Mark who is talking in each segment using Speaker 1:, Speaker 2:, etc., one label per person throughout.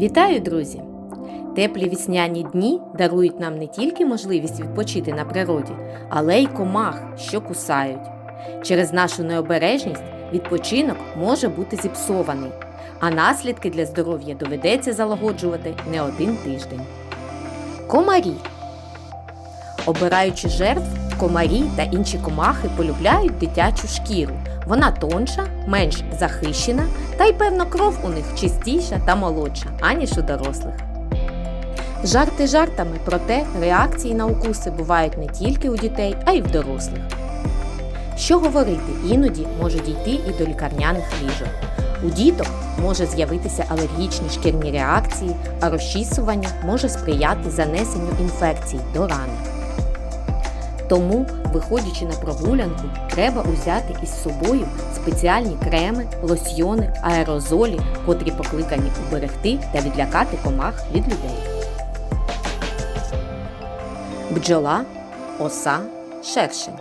Speaker 1: Вітаю, друзі! Теплі вісняні дні дарують нам не тільки можливість відпочити на природі, але й комах, що кусають. Через нашу необережність відпочинок може бути зіпсований, а наслідки для здоров'я доведеться залагоджувати не один тиждень. Комарі. Обираючи жертв, комарі та інші комахи полюбляють дитячу шкіру. Вона тонша, менш захищена, та й певно кров у них чистіша та молодша, аніж у дорослих. Жарти жартами, проте реакції на укуси бувають не тільки у дітей, а й в дорослих. Що говорити, іноді може дійти і до лікарняних ліжок. У діток може з'явитися алергічні шкірні реакції, а розчісування може сприяти занесенню інфекцій до рани. Тому, виходячи на прогулянку, треба узяти із собою спеціальні креми, лосьйони, аерозолі, котрі покликані уберегти та відлякати комах від людей. Бджола, оса, шершень.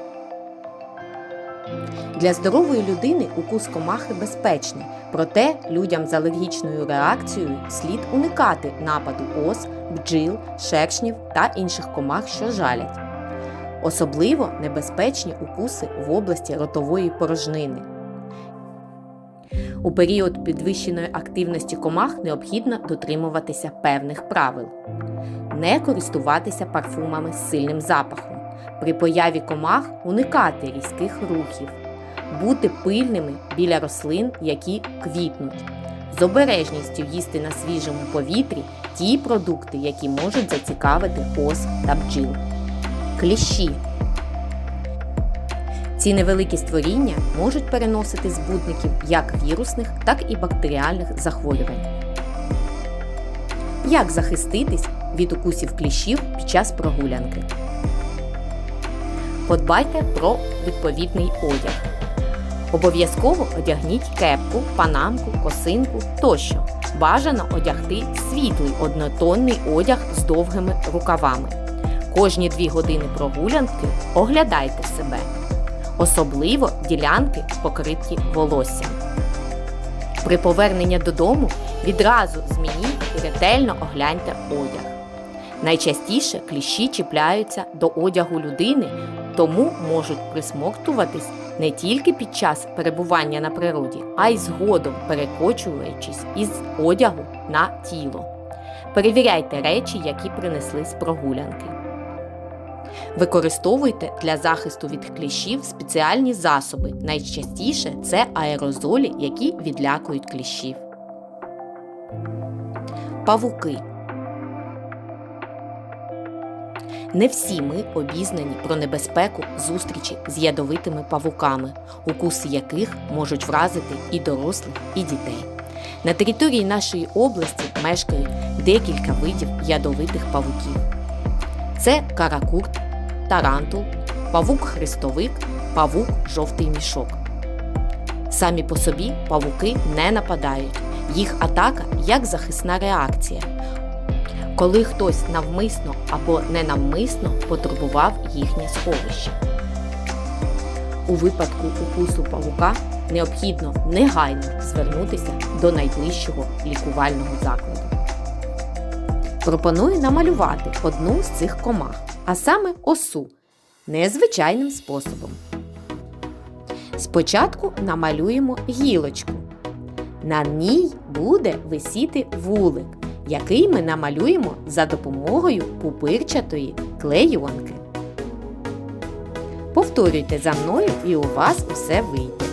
Speaker 1: Для здорової людини укус комахи безпечний, проте людям з алергічною реакцією слід уникати нападу ос, бджіл, шершнів та інших комах, що жалять. Особливо небезпечні укуси в області ротової порожнини. У період підвищеної активності комах необхідно дотримуватися певних правил. Не користуватися парфумами з сильним запахом. При появі комах уникати різких рухів. Бути пильними біля рослин, які квітнуть. З обережністю їсти на свіжому повітрі ті продукти, які можуть зацікавити ос та бджіл. Кліщі. Ці невеликі створіння можуть переносити збудників як вірусних, так і бактеріальних захворювань. Як захиститись від укусів кліщів під час прогулянки? Подбайте про відповідний одяг. Обов'язково одягніть кепку, панамку, косинку тощо. Бажано одягти світлий однотонний одяг з довгими рукавами. Кожні дві години прогулянки оглядайте себе, особливо ділянки, покриті волоссям. При поверненні додому відразу змініть і ретельно огляньте одяг. Найчастіше кліщі чіпляються до одягу людини, тому можуть присмоктуватись не тільки під час перебування на природі, а й згодом перекочуючись із одягу на тіло. Перевіряйте речі, які принесли з прогулянки. Використовуйте для захисту від кліщів спеціальні засоби. Найчастіше це аерозолі, які відлякують кліщів. Павуки. Не всі ми обізнані про небезпеку зустрічі з ядовитими павуками, укуси яких можуть вразити і дорослих, і дітей. На території нашої області мешкають декілька видів ядовитих павуків. Це каракурт, тарантул, павук-хрестовик, павук жовтий мішок. Самі по собі павуки не нападають. Їх атака як захисна реакція, коли хтось навмисно або ненавмисно потурбував їхнє сховище. У випадку укусу павука необхідно негайно звернутися до найближчого лікувального закладу. Пропоную намалювати одну з цих комах, а саме осу, незвичайним способом. Спочатку намалюємо гілочку. На ній буде висіти вулик, який ми намалюємо за допомогою пупирчатої клейонки. Повторюйте за мною і у вас усе вийде.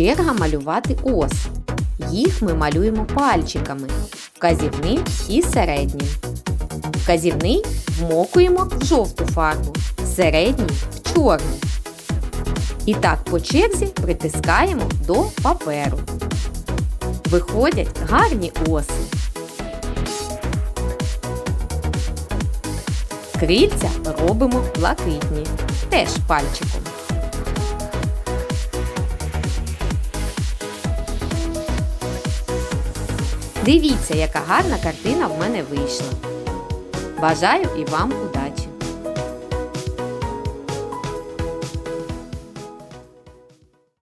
Speaker 1: Черга малювати ос. Їх ми малюємо пальчиками, вказівним і середнім. Вказівний вмокуємо в жовту фарбу, середній в чорну. І так по черзі притискаємо до паперу. Виходять гарні оси. Крильця робимо блакитні, теж пальчиком. Дивіться, яка гарна картина в мене вийшла. Бажаю і вам удачі!